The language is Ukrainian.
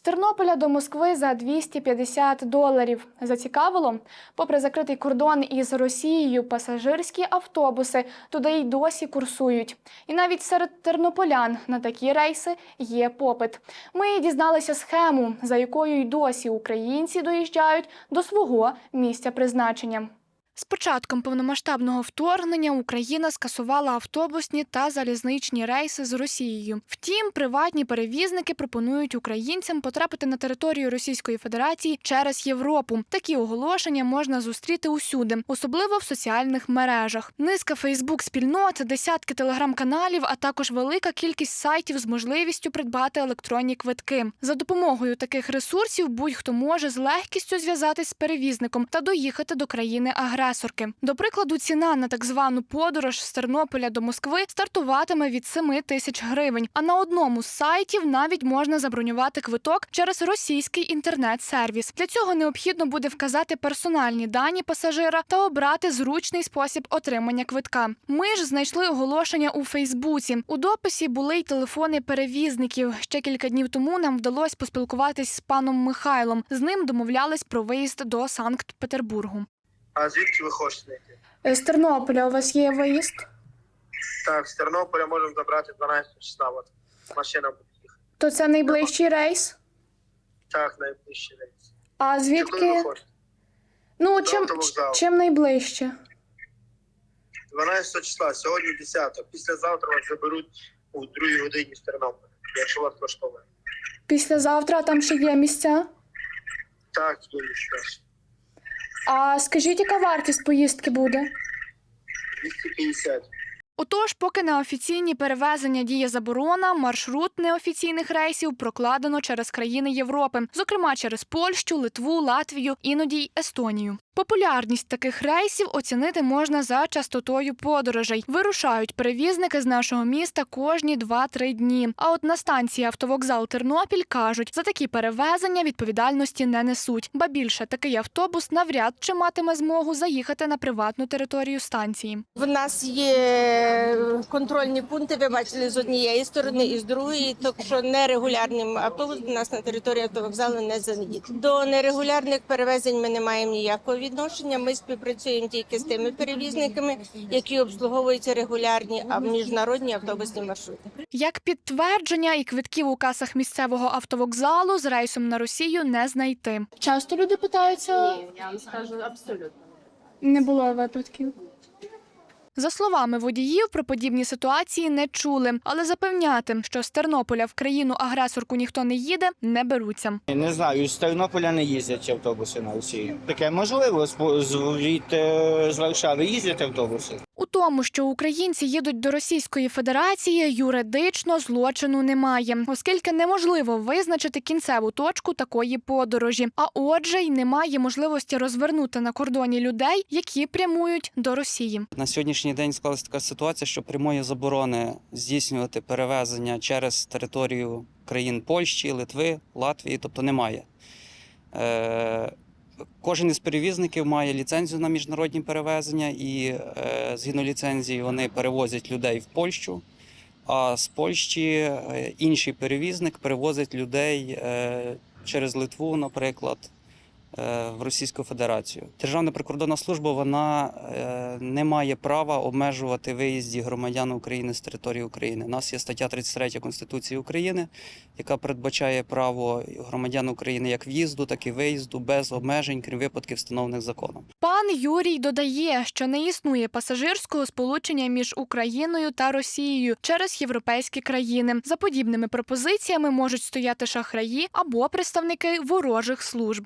З Тернополя до Москви за 250 доларів. Зацікавило? Попри закритий кордон із Росією, пасажирські автобуси туди й досі курсують. І навіть серед тернополян на такі рейси є попит. Ми дізналися схему, за якою й досі українці доїжджають до свого місця призначення. З початком повномасштабного вторгнення Україна скасувала автобусні та залізничні рейси з Росією. Втім, приватні перевізники пропонують українцям потрапити на територію Російської Федерації через Європу. Такі оголошення можна зустріти усюди, особливо в соціальних мережах. Низка Фейсбук-спільнот, десятки телеграм-каналів, а також велика кількість сайтів з можливістю придбати електронні квитки. За допомогою таких ресурсів будь-хто може з легкістю зв'язатись з перевізником та доїхати до країни-агресорки. До прикладу, ціна на так звану подорож з Тернополя до Москви стартуватиме від 7 тисяч гривень. А на одному з сайтів навіть можна забронювати квиток через російський інтернет-сервіс. Для цього необхідно буде вказати персональні дані пасажира та обрати зручний спосіб отримання квитка. Ми ж знайшли оголошення у Фейсбуці. У дописі були й телефони перевізників. Ще кілька днів тому нам вдалося поспілкуватись з паном Михайлом. З ним домовлялись про виїзд до Санкт-Петербургу. А звідки ви хочете йти? З Тернополя у вас є виїзд? Так, з Тернополя можемо забрати 12 числа. От машина буде їхати. То це найближчий рейс. Так, найближчий рейс. А звідки? ви хочете? Ну чим, чим найближче? 12 числа, сьогодні 10. Післязавтра вас заберуть у 2 годині з Тернополя, якщо вас влаштовує. Післязавтра там ще є місця. Так, є місце. А скажіть, яка вартість поїздки буде? 250. Отож, поки на офіційні перевезення діє заборона, маршрут неофіційних рейсів прокладено через країни Європи, зокрема через Польщу, Литву, Латвію, іноді й Естонію. Популярність таких рейсів оцінити можна за частотою подорожей. Вирушають перевізники з нашого міста кожні 2-3 дні. А от на станції автовокзал Тернопіль кажуть, за такі перевезення відповідальності не несуть. Ба більше такий автобус навряд чи матиме змогу заїхати на приватну територію станції. В нас є контрольні пункти, ви бачили з однієї сторони і з другої, так що нерегулярним автобус до нас на території автовокзалу не заїде. До нерегулярних перевезень ми не маємо ніякого відношення. Ми співпрацюємо тільки з тими перевізниками, які обслуговуються регулярні, а міжнародні автобусні маршрути. Як підтвердження і квитків у касах місцевого автовокзалу з рейсом на Росію не знайти. Часто люди питаються. Ні, я вам скажу абсолютно. Не було випадків. За словами водіїв, про подібні ситуації не чули, але запевняти, що з Тернополя в країну агресорку ніхто не їде, не беруться. Не знаю, з Тернополя не їздять автобуси на Росію. Таке можливо, з, з, е, з Варшави їздять автобуси. У тому, що українці їдуть до Російської Федерації, юридично злочину немає, оскільки неможливо визначити кінцеву точку такої подорожі. А отже, й немає можливості розвернути на кордоні людей, які прямують до Росії. На сьогоднішній день склалася така ситуація, що прямої заборони здійснювати перевезення через територію країн Польщі, Литви, Латвії, тобто немає. Кожен із перевізників має ліцензію на міжнародні перевезення, і е, згідно ліцензії вони перевозять людей в Польщу. А з Польщі е, інший перевізник перевозить людей е, через Литву, наприклад, в Російську Федерацію. Державна прикордонна служба вона е, не має права обмежувати виїзді громадян України з території України. У нас є стаття 33 Конституції України, яка передбачає право громадян України як в'їзду, так і виїзду без обмежень, крім випадків, встановлених законом. Пан Юрій додає, що не існує пасажирського сполучення між Україною та Росією через європейські країни. За подібними пропозиціями можуть стояти шахраї або представники ворожих служб.